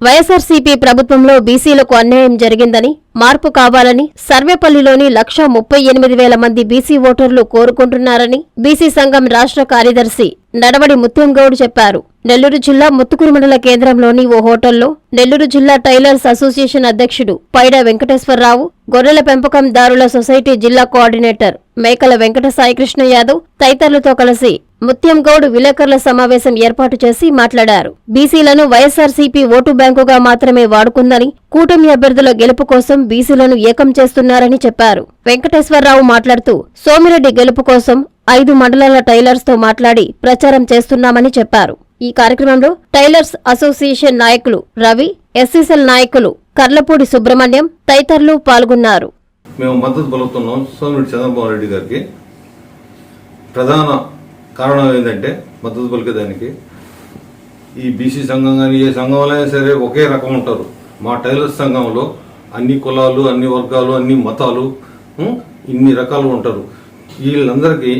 వైఎస్ఆర్సీపీ ప్రభుత్వంలో బీసీలకు అన్యాయం జరిగిందని మార్పు కావాలని సర్వేపల్లిలోని లక్ష ముప్పై ఎనిమిది వేల మంది బీసీ ఓటర్లు కోరుకుంటున్నారని బీసీ సంఘం రాష్ట్ర కార్యదర్శి నడవడి ముత్యంగౌడ్ చెప్పారు. నెల్లూరు జిల్లా ముత్తుకూరు మండల కేంద్రంలోని ఓ హోటల్లో నెల్లూరు జిల్లా టైలర్స్ అసోసియేషన్ అధ్యక్షుడు పైడ వెంకటేశ్వరరావు గొర్రెల పెంపకందారుల సొసైటీ జిల్లా కోఆర్డినేటర్ మేకల వెంకట సాయికృష్ణ యాదవ్ తదితరులతో కలిసి ముత్యంగౌడ్ విలేకరుల సమావేశం ఏర్పాటు చేసి మాట్లాడారు. బీసీలను వైఎస్ఆర్సీపీ ఓటు బ్యాంకుగా మాత్రమే వాడుకుందని కూటమి అభ్యర్థుల గెలుపు కోసం బీసీలను ఏకం చేస్తున్నారని చెప్పారు. వెంకటేశ్వరరావు మాట్లాడుతూ సోమిరెడ్డి గెలుపు కోసం ఐదు మండలాల టైలర్స్తో మాట్లాడి ప్రచారం చేస్తున్నామని చెప్పారు. ఈ కార్యక్రమంలో టైలర్స్ అసోసియేషన్ నాయకులు రవి ఎస్సీసెల్ నాయకులు కర్లపూడి సుబ్రహ్మణ్యం తదితరులు పాల్గొన్నారు. మేము మద్దతు పలుకుతున్నాం సోమిరెడ్డి చంద్రబాబు రెడ్డి గారికి. ప్రధాన కారణం ఏంటంటే మద్దతు పలికేదానికి ఈ బీసీ సంఘం కానీ ఏ సంఘంలో అయినా సరే ఒకే రకం ఉంటారు. మా టైలర్స్ సంఘంలో అన్ని కులాలు అన్ని వర్గాలు అన్ని మతాలు ఇన్ని రకాలు ఉంటారు. వీళ్ళందరికీ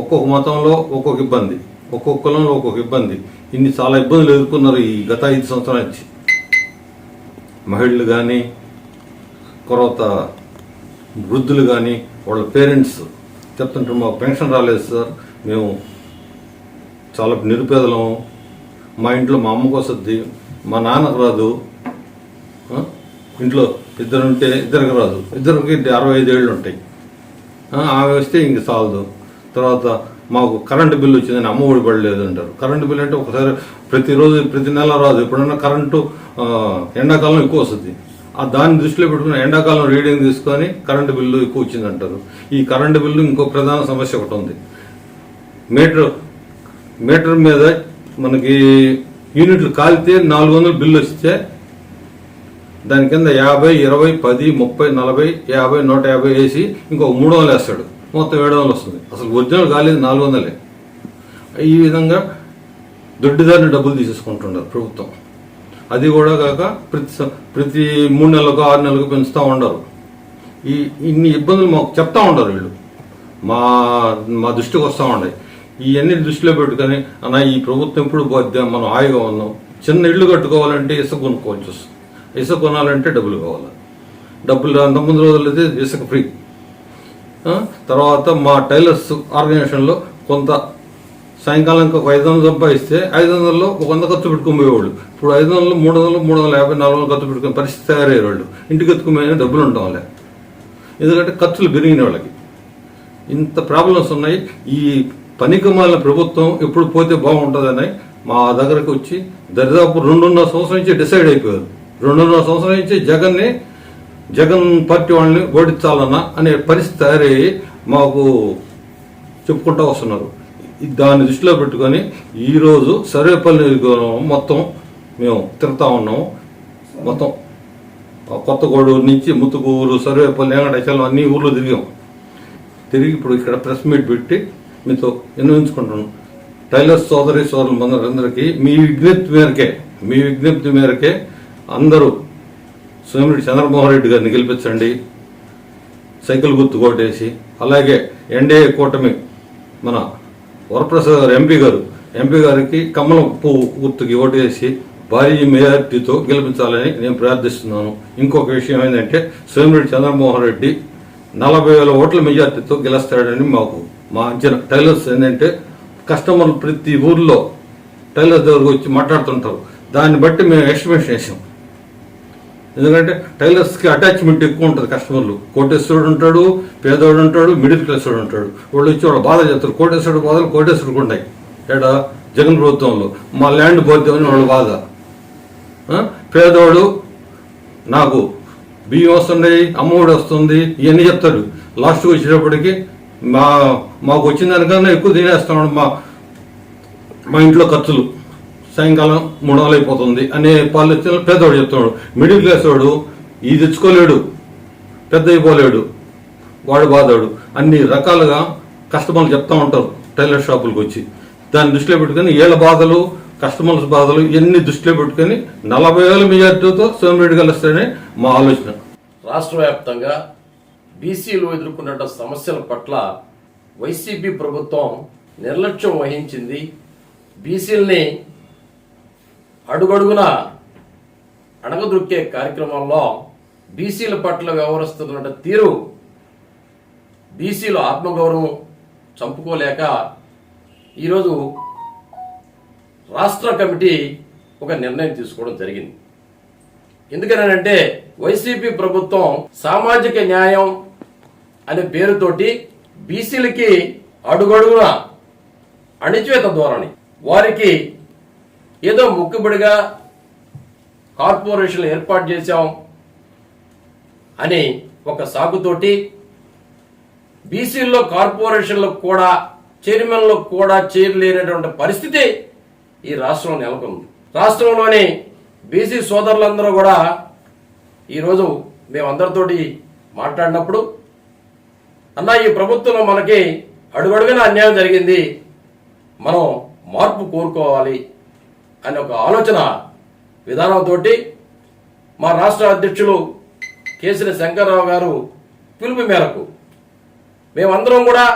ఒక్కొక్క మతంలో ఒక్కొక్క ఇబ్బంది ఒక్కొక్క కులంలో ఒక్కొక్క ఇబ్బంది. ఇన్ని చాలా ఇబ్బందులు ఎదుర్కొన్నారు ఈ గత ఐదు సంవత్సరాల నుంచి. మహిళలు కానీ తర్వాత వృద్ధులు కానీ వాళ్ళ పేరెంట్స్ చెప్తుంటారు మాకు పెన్షన్ రాలేదు సార్ మేము చాలా నిరుపేదలం. మా ఇంట్లో మా అమ్మకు వస్తుంది మా నాన్నకు రాదు. ఇంట్లో ఇద్దరు ఉంటే ఇద్దరికి రాదు. ఇద్దరికి అరవై ఐదు ఏళ్ళు ఉంటాయి. ఆమె వస్తే ఇంక చాలదు తర్వాత మాకు కరెంటు బిల్లు వచ్చిందని అమ్మ ఒడి పడలేదు అంటారు. కరెంటు బిల్లు అంటే ఒకసారి ప్రతిరోజు ప్రతి నెల రాదు. ఎప్పుడన్నా కరెంటు ఎండాకాలం ఎక్కువ వస్తుంది. ఆ దాన్ని దృష్టిలో పెట్టుకుని ఎండాకాలం రీడింగ్ తీసుకొని కరెంటు బిల్లు ఎక్కువ వచ్చింది అంటారు. ఈ కరెంటు బిల్లు ఇంకో ప్రధాన సమస్య ఒకటి ఉంది. మీటర్ మీటర్ మీద మనకి యూనిట్లు కాలితే నాలుగు వందలు బిల్లు వస్తే దాని కింద యాభై ఇరవై పది ముప్పై నలభై యాభై నూట యాభై వేసి ఇంకొక మూడు వందలు వేస్తాడు. మొత్తం ఏడు వందలు వస్తుంది. అసలు ఒరిజినల్ కాలేదు నాలుగు వందలే. ఈ విధంగా దొడ్డిదారిని డబ్బులు తీసేసుకుంటున్నారు ప్రభుత్వం. అది కూడా కాక ప్రతి ప్రతి మూడు నెలలకు ఆరు నెలలకు పెంచుతూ ఉండరు. ఈ ఇన్ని ఇబ్బందులు మాకు చెప్తా ఉండరు వీళ్ళు. మా మా దృష్టికి వస్తూ ఉన్నాయి. ఇవన్నీ దృష్టిలో పెట్టుకొని అన్న ఈ ప్రభుత్వం ఎప్పుడు మనం హాయిగా ఉన్నాం. చిన్న ఇల్లు కట్టుకోవాలంటే ఇసుక కొనుక్కోవచ్చు. వస్తుంది ఇసుక కొనాలంటే డబ్బులు కావాలి. డబ్బులు అంతకుముందు రోజులు అయితే ఇసుక ఫ్రీ. తర్వాత మా టైలర్స్ ఆర్గనైజేషన్లో కొంత సాయంకాలం ఒక ఐదు వందలు సంపాదిస్తే ఐదు వందల్లో ఒక వంద ఖర్చు పెట్టుకుని పోయేవాళ్ళు. ఇప్పుడు ఐదు వందలు మూడు వందలు మూడు వందల యాభై నాలుగు వందలు ఖర్చు పెట్టుకునే పరిస్థితి తయారయ్యే వాళ్ళు ఇంటికి ఎత్తుకునే డబ్బులు ఉండటం ఎందుకంటే ఖర్చులు పెరిగిన వాళ్ళకి. ఇంత ప్రాబ్లమ్స్ ఉన్నాయి. ఈ పనికిమాలిన ప్రభుత్వం ఎప్పుడు పోతే బాగుంటుందని మా దగ్గరకు వచ్చి దరిదాపు రెండున్నర సంవత్సరం నుంచి డిసైడ్ అయిపోయారు. రెండున్నర సంవత్సరం నుంచి జగన్ని జగన్ పార్టీ వాళ్ళని ఓడించాలన్నా అనే పరిస్థితి తయారయ్యి మాకు చెప్పుకుంటూ వస్తున్నారు. దాన్ని దృష్టిలో పెట్టుకొని ఈరోజు సర్వేపల్లి నియోజకవర్గం మొత్తం మేము తిరుగుతూ ఉన్నాము మొత్తం ఆ కొత్తగూడూరు నుంచి ముత్తుకూరు సర్వేపల్లి వెంకటేశ్వరం అన్ని ఊర్లు తిరిగాం. తిరిగి ఇప్పుడు ఇక్కడ ప్రెస్ మీట్ పెట్టి మీతో విన్నవించుకుంటున్నాను టైలర్స్ సోదరి సోదరులు అందరికీ మీ విజ్ఞప్తి మేరకే మీ విజ్ఞప్తి మేరకే అందరూ సోమిరెడ్డి చంద్రమోహన్ రెడ్డి గారిని గెలిపించండి. సైకిల్ గుర్తు కొట్టేసి అలాగే ఎన్డీఏ కూటమి మన వరప్రసాద్ గారు ఎంపీ గారు ఎంపీ గారికి కమలం పువ్వు గుర్తుకి ఓటేసి భారీ మెజార్టీతో గెలిపించాలని నేను ప్రార్థిస్తున్నాను. ఇంకొక విషయం ఏంటంటే సోమిరెడ్డి చంద్రమోహన్ రెడ్డి నలభై వేల ఓట్ల మెజార్టీతో గెలుస్తాడని మాకు మా అంచనా. టైలర్స్ ఏంటంటే కస్టమర్లు ప్రతి ఊర్లో టైలర్ దగ్గరకు వచ్చి మాట్లాడుతుంటారు. దాన్ని బట్టి మేము ఎస్టిమేషన్ వేసాం. ఎందుకంటే టైలర్స్కి అటాచ్మెంట్ ఎక్కువ ఉంటుంది కస్టమర్లు. కోటేశ్వరుడు ఉంటాడు పేదవాడు ఉంటాడు మిడిల్ క్లాస్ వాడు ఉంటాడు. వాళ్ళు వచ్చి వాళ్ళ బాధ చెప్తారు. కోటేశ్వరుడు బాధలు కోటేశ్వరుడికి ఉన్నాయి. ఏడా? జగన్ ప్రభుత్వంలో. మా ల్యాండ్ పోద్దామని వాళ్ళ బాధ. పేదవాడు నాకు బియ్యం వస్తున్నాయి అమ్మఒడి వస్తుంది ఇవన్నీ చెప్తాడు. లాస్ట్కి వచ్చేటప్పటికి మా మాకు వచ్చిన దానికన్నా ఎక్కువ తినేస్తున్నాడు మా మా ఇంట్లో ఖర్చులు. సాయంకాలం మూడు వందలు అయిపోతుంది అనే పాలన పేదవాడు చెప్తున్నాడు. మిడిల్ క్లాస్ వాడు ఇది తెచ్చుకోలేడు పెద్ద అయిపోలేడు వాడు బాధాడు. అన్ని రకాలుగా కస్టమర్లు చెప్తా ఉంటారు టైలర్ షాపులకు వచ్చి దాన్ని దృష్టిలో పెట్టుకొని ఏళ్ళ బాధలు కస్టమర్స్ బాధలు ఇవన్నీ దృష్టిలో పెట్టుకొని నలభై వేల మెజార్టీతో సోమిరెడ్డి కలుస్తారని మా ఆలోచన. రాష్ట్ర వ్యాప్తంగా బీసీలు ఎదుర్కొన్న సమస్యల పట్ల వైసీపీ ప్రభుత్వం నిర్లక్ష్యం వహించింది. బీసీలని అడుగడుగున అడగదొక్కే కార్యక్రమంలో బీసీల పట్ల వ్యవహరిస్తున్న తీరు బీసీలు ఆత్మగౌరవం చంపుకోలేక ఈరోజు రాష్ట్ర కమిటీ ఒక నిర్ణయం తీసుకోవడం జరిగింది. ఎందుకనంటే వైసీపీ ప్రభుత్వం సామాజిక న్యాయం అనే పేరుతోటి బీసీలకి అడుగడుగున అణిచివేత ధోరణి. వారికి ఏదో ముక్కుబడిగా కార్పొరేషన్లు ఏర్పాటు చేశాం అని ఒక సాగుతోటి బీసీల్లో కార్పొరేషన్లకు కూడా చైర్మన్లకు కూడా చేరలేనటువంటి పరిస్థితి ఈ రాష్ట్రంలో నెలకొంది. రాష్ట్రంలోని బీసీ సోదరులందరూ కూడా ఈరోజు మేమందరితోటి మాట్లాడినప్పుడు అన్న ఈ ప్రభుత్వంలో మనకి అడుగడుగున అన్యాయం జరిగింది. మనం మార్పు కోరుకోవాలి. అనే ఒక ఆలోచన విధానంతో మా రాష్ట్ర అధ్యక్షులు కేసరి శంకర్రావు గారు పిలుపు మేరకు మేమందరం కూడా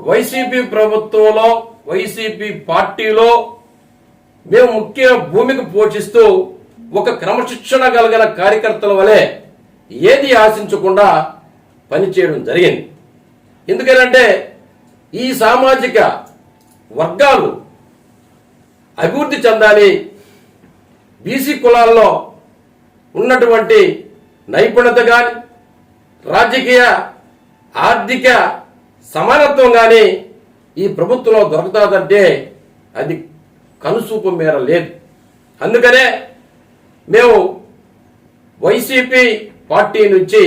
వైసీపీ ప్రభుత్వంలో వైసీపీ పార్టీలో మేము ముఖ్య భూమికి పోషిస్తూ ఒక క్రమశిక్షణ కలిగిన కార్యకర్తల వలె ఏది ఆశించకుండా పనిచేయడం జరిగింది. ఎందుకనంటే ఈ సామాజిక వర్గాలు అభివృద్ధి చెందాలి. బీసీ కులాల్లో ఉన్నటువంటి నైపుణ్యత కానీ రాజకీయ ఆర్థిక సమానత్వం కానీ ఈ ప్రభుత్వంలో దొరుకుతుందంటే అది కనుసూపు మేర లేదు. అందుకనే మేము వైసీపీ పార్టీ నుంచి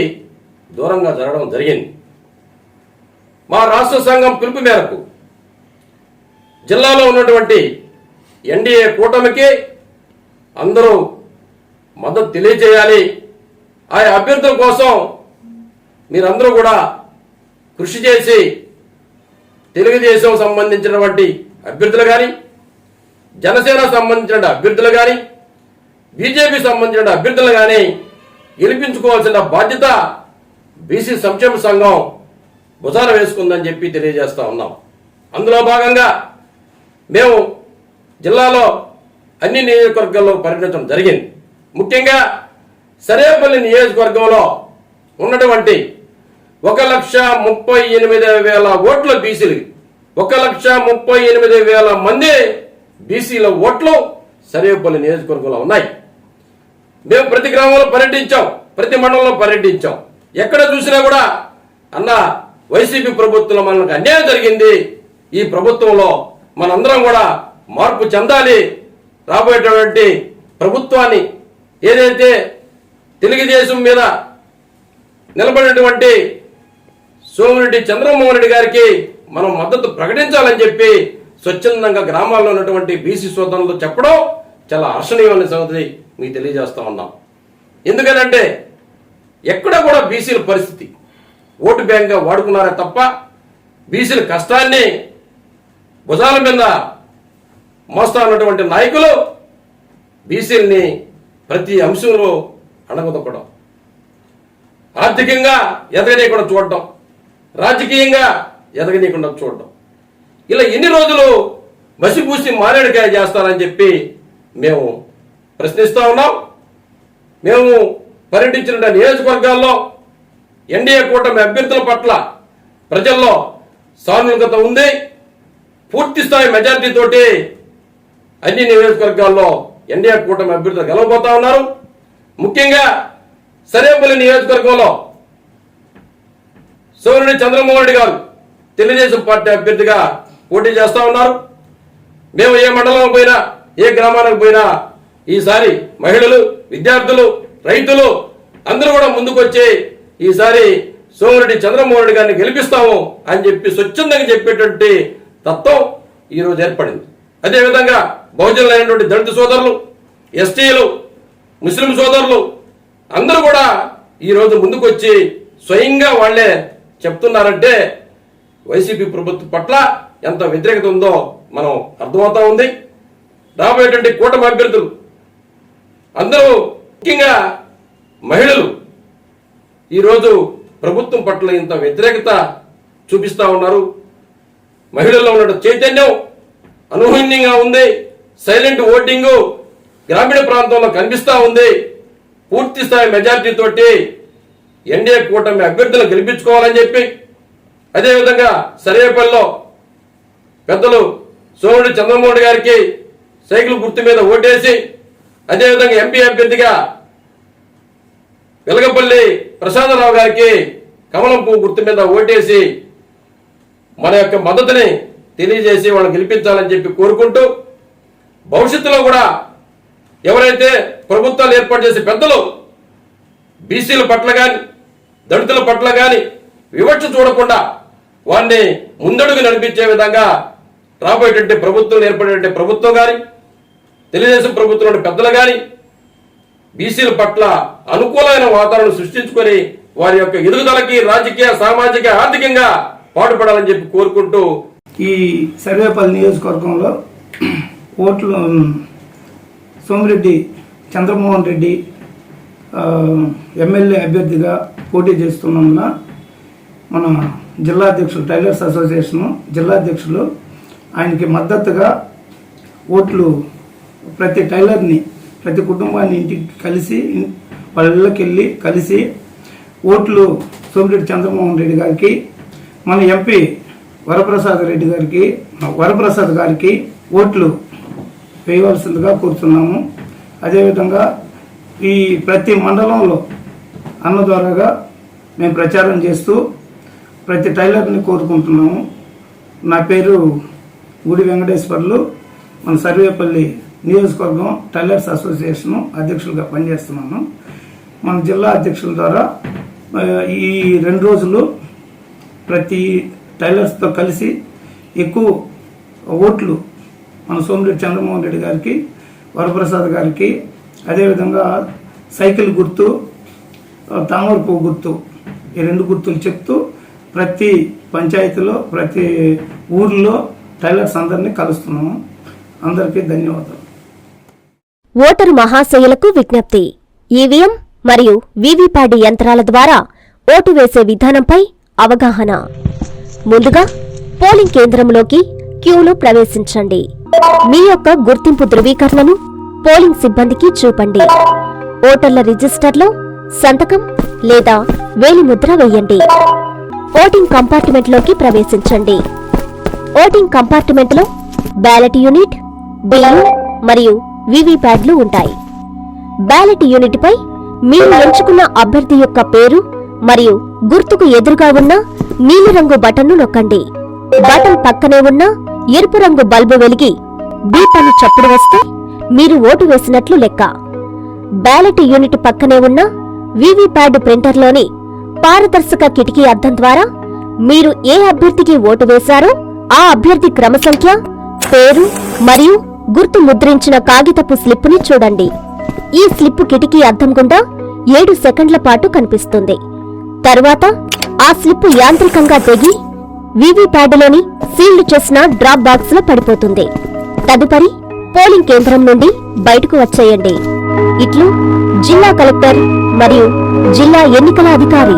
దూరంగా జరగడం జరిగింది. మా రాష్ట్ర సంఘం పిలుపు మేరకు జిల్లాలో ఉన్నటువంటి ఎన్డీఏ కూటమికి అందరూ మద్దతు తెలియజేయాలి. ఆ అభ్యర్థుల కోసం మీరందరూ కూడా కృషి చేసి తెలుగుదేశం సంబంధించినటువంటి అభ్యర్థులు కానీ జనసేన సంబంధించిన అభ్యర్థులు కానీ బీజేపీ సంబంధించిన అభ్యర్థులు కానీ గెలిపించుకోవాల్సిన బాధ్యత బీసీ సంక్షేమ సంఘం భుజాన వేసుకుందని చెప్పి తెలియజేస్తా ఉన్నాం. అందులో భాగంగా మేము జిల్లాలో అన్ని నియోజకవర్గాల్లో పర్యటించడం జరిగింది. ముఖ్యంగా సరేపల్లి నియోజకవర్గంలో ఉన్నటువంటి ఒక లక్ష ముప్పై ఎనిమిది వేల ఓట్ల బీసీలు ఒక లక్ష ముప్పై ఎనిమిది వేల మంది బీసీల ఓట్లు సరేపల్లి నియోజకవర్గంలో ఉన్నాయి. మేము ప్రతి గ్రామంలో పర్యటించాం ప్రతి మండలంలో పర్యటించాం. ఎక్కడ చూసినా కూడా అన్న వైసీపీ ప్రభుత్వంలో మనకు అన్యాయం జరిగింది. ఈ ప్రభుత్వంలో మనందరం కూడా మార్పు చెందాలి. రాబోయేటటువంటి ప్రభుత్వాన్ని ఏదైతే తెలుగుదేశం మీద నిలబడినటువంటి సోమిరెడ్డి చంద్రమోహన్ రెడ్డి గారికి మనం మద్దతు ప్రకటించాలని చెప్పి స్వచ్ఛందంగా గ్రామాల్లో ఉన్నటువంటి బీసీ సోదరులతో చెప్పడం చాలా హర్షణీయమైన సంగతి మీకు తెలియజేస్తా ఉన్నాం. ఎందుకనంటే ఎక్కడ కూడా బీసీల పరిస్థితి ఓటు బ్యాంక్గా వాడుకున్నారే తప్ప బీసీల కష్టాన్ని భుజాల మీద మోస్తా ఉన్నటువంటి నాయకులు బీసీలని ప్రతి అంశంలో అణగదొక్కడం. ఆర్థికంగా ఎదగనీయకుండా చూడటం రాజకీయంగా ఎదగనీయకుండా చూడటం ఇలా ఎన్ని రోజులు మసిపూసి మారేడుకాయ చేస్తారని చెప్పి మేము ప్రశ్నిస్తూ ఉన్నాం. మేము పర్యటించిన నియోజకవర్గాల్లో ఎన్డీఏ కూటమి అభ్యర్థుల పట్ల ప్రజల్లో సానుకూలత ఉంది. పూర్తి స్థాయి మెజార్టీ అన్ని నియోజకవర్గాల్లో ఎన్డీఏ కూటమి అభ్యర్థులు గెలవబోతా ఉన్నారు. ముఖ్యంగా సరేపల్లి నియోజకవర్గంలో సోమిరెడ్డి చంద్రమోహన్ రెడ్డి గారు తెలుగుదేశం పార్టీ అభ్యర్థిగా పోటీ చేస్తా ఉన్నారు. మేము ఏ మండలం పోయినా ఏ గ్రామానికి పోయినా ఈసారి మహిళలు విద్యార్థులు రైతులు అందరూ కూడా ముందుకొచ్చి ఈసారి సోమిరెడ్డి చంద్రమోహన్ రెడ్డి గారిని గెలిపిస్తాము అని చెప్పి స్వచ్ఛందంగా చెప్పేటువంటి తత్వం ఈరోజు ఏర్పడింది. అదేవిధంగా బహుజనులైనటువంటి దళిత సోదరులు ఎస్టీలు ముస్లిం సోదరులు అందరూ కూడా ఈరోజు ముందుకొచ్చి స్వయంగా వాళ్ళే చెప్తున్నారంటే వైసీపీ ప్రభుత్వం పట్ల ఎంత వ్యతిరేకత ఉందో మనం అర్థమవుతా ఉంది. రాబోయేటువంటి కూటమి అభ్యర్థులు అందరూ ముఖ్యంగా మహిళలు ఈరోజు ప్రభుత్వం పట్ల ఇంత వ్యతిరేకత చూపిస్తూ ఉన్నారు. మహిళల్లో ఉన్న చైతన్యం అనూహ్యంగా ఉంది. సైలెంట్ ఓటింగ్ గ్రామీణ ప్రాంతంలో కనిపిస్తూ ఉంది. పూర్తి స్థాయి మెజార్టీ తోటి ఎన్డీఏ కూటమి అభ్యర్థులను గెలిపించుకోవాలని చెప్పి అదేవిధంగా సర్వేపల్లిలో పెద్దలు సోముడు చంద్రమోహన్ గారికి సైకిల్ గుర్తు మీద ఓటేసి అదేవిధంగా ఎంపీ అభ్యర్థిగా వెలగపల్లి ప్రసాదరావు గారికి కమలం పువ్వు గుర్తు మీద ఓటేసి మన యొక్క మద్దతుని తెలియజేసి వాళ్ళని గెలిపించాలని చెప్పి కోరుకుంటూ భవిష్యత్తులో కూడా ఎవరైతే ప్రభుత్వాలు ఏర్పాటు చేసే పెద్దలు బీసీల పట్ల కానీ దళితుల పట్ల కానీ వివక్ష చూడకుండా వారిని ముందడుగు నడిపించే విధంగా రాబోయేటువంటి ప్రభుత్వం ఏర్పడేటువంటి ప్రభుత్వం కానీ తెలుగుదేశం ప్రభుత్వంలోని పెద్దలు కానీ బీసీల పట్ల అనుకూలమైన వాతావరణం సృష్టించుకొని వారి యొక్క ఎదుగుదలకి రాజకీయ సామాజిక ఆర్థికంగా పాటుపడాలని చెప్పి కోరుకుంటూ ఈ సర్వేపల్లి నియోజకవర్గంలో ఓట్లు సోమిరెడ్డి చంద్రమోహన్ రెడ్డి ఎమ్మెల్యే అభ్యర్థిగా పోటీ చేస్తున్నందున మన జిల్లా అధ్యక్షులు టైలర్స్ అసోసియేషను జిల్లా అధ్యక్షులు ఆయనకి మద్దతుగా ఓట్లు ప్రతి టైలర్ని ప్రతి కుటుంబాన్ని ఇంటికి కలిసి వాళ్ళ ఇళ్ళకి వెళ్ళి కలిసి ఓట్లు సోమిరెడ్డి చంద్రమోహన్ రెడ్డి గారికి మన ఎంపీ వరప్రసాద్ రెడ్డి గారికి వరప్రసాద్ గారికి ఓట్లు వేయవలసిందిగా కోరుతున్నాము. అదేవిధంగా ఈ ప్రతి మండలంలో అన్న ద్వారాగా మేము ప్రచారం చేస్తూ ప్రతి టైలర్ని కోరుకుంటున్నాము. నా పేరు గుడి వెంకటేశ్వర్లు. మన సర్వేపల్లి నియోజకవర్గం టైలర్స్ అసోసియేషన్ అధ్యక్షులుగా పనిచేస్తున్నాను. మన జిల్లా అధ్యక్షుల ద్వారా ఈ రెండు రోజులు ప్రతి టైలర్స్తో కలిసి ఎక్కువ ఓట్లు మన సోమిరెడ్డి చంద్రమోహన్ రెడ్డి గారికి వరప్రసాద్ గారికి అదేవిధంగా సైకిల్ గుర్తు ఆ, తామర పువ్వు గుర్తు ఈ రెండు గుర్తులు చెప్తూ ప్రతి పంచాయతీలో ప్రతి ఊర్లో టైలర్స్ అందరినీ కలుస్తున్నాము. అందరికీ ధన్యవాదాలు. ఓటరు మహాశయులకు విజ్ఞప్తి. ఈవీఎం మరియు వీవీప్యాడ్ యంత్రాల ద్వారా ఓటు వేసే విధానంపై అవగాహన. ముందుగా పోలింగ్ కేంద్రంలోకి క్యూలో ప్రవేశించండి. మీ యొక్క గుర్తింపు ధృవీకరణను పోలింగ్ సిబ్బందికి చూపండి. ఓటర్ల రిజిస్టర్లో సంతకం లేదా వేలిముద్ర వేయండి. ఓటింగ్ కంపార్ట్మెంట్లోకి ప్రవేశించండి. ఓటింగ్ కంపార్ట్మెంట్లో బ్యాలెట్ యూనిట్ బిల్లు మరియు వివిప్యాడ్లు ఉంటాయి. బ్యాలెట్ యూనిట్పై మీరు ఎంచుకున్న అభ్యర్థి యొక్క పేరు మరియు గుర్తుకు ఎదురుగా ఉన్న నీలిరంగు బటన్ను నొక్కండి. బటన్ పక్కనే ఉన్న ఎరుపు రంగు బల్బు వెలిగి బీప్ అని చప్పుడు వస్తే మీరు ఓటు వేసినట్లు లెక్క. బ్యాలెట్ యూనిట్ పక్కనే ఉన్న వివిప్యాడ్ ప్రింటర్లోని పారదర్శక కిటికీ అద్దం ద్వారా మీరు ఏ అభ్యర్థికి ఓటు వేశారో ఆ అభ్యర్థి క్రమ సంఖ్య పేరు మరియు గుర్తు ముద్రించిన కాగితపు స్లిప్పుని చూడండి. ఈ స్లిప్ కిటికీ అద్దం గుండా ఏడు సెకండ్ల పాటు కనిపిస్తుంది. తరువాత ఆ స్లిప్ యాంత్రికంగా తెగి వివిప్యాడ్లోని సీల్డ్ చేసిన డ్రాప్ బాక్స్లో పడిపోతుంది. తదుపరి పోలింగ్ కేంద్రం నుండి బయటకు వచ్చేయండి. ఇట్లు జిల్లా కలెక్టర్ మరియు జిల్లా ఎన్నికల అధికారి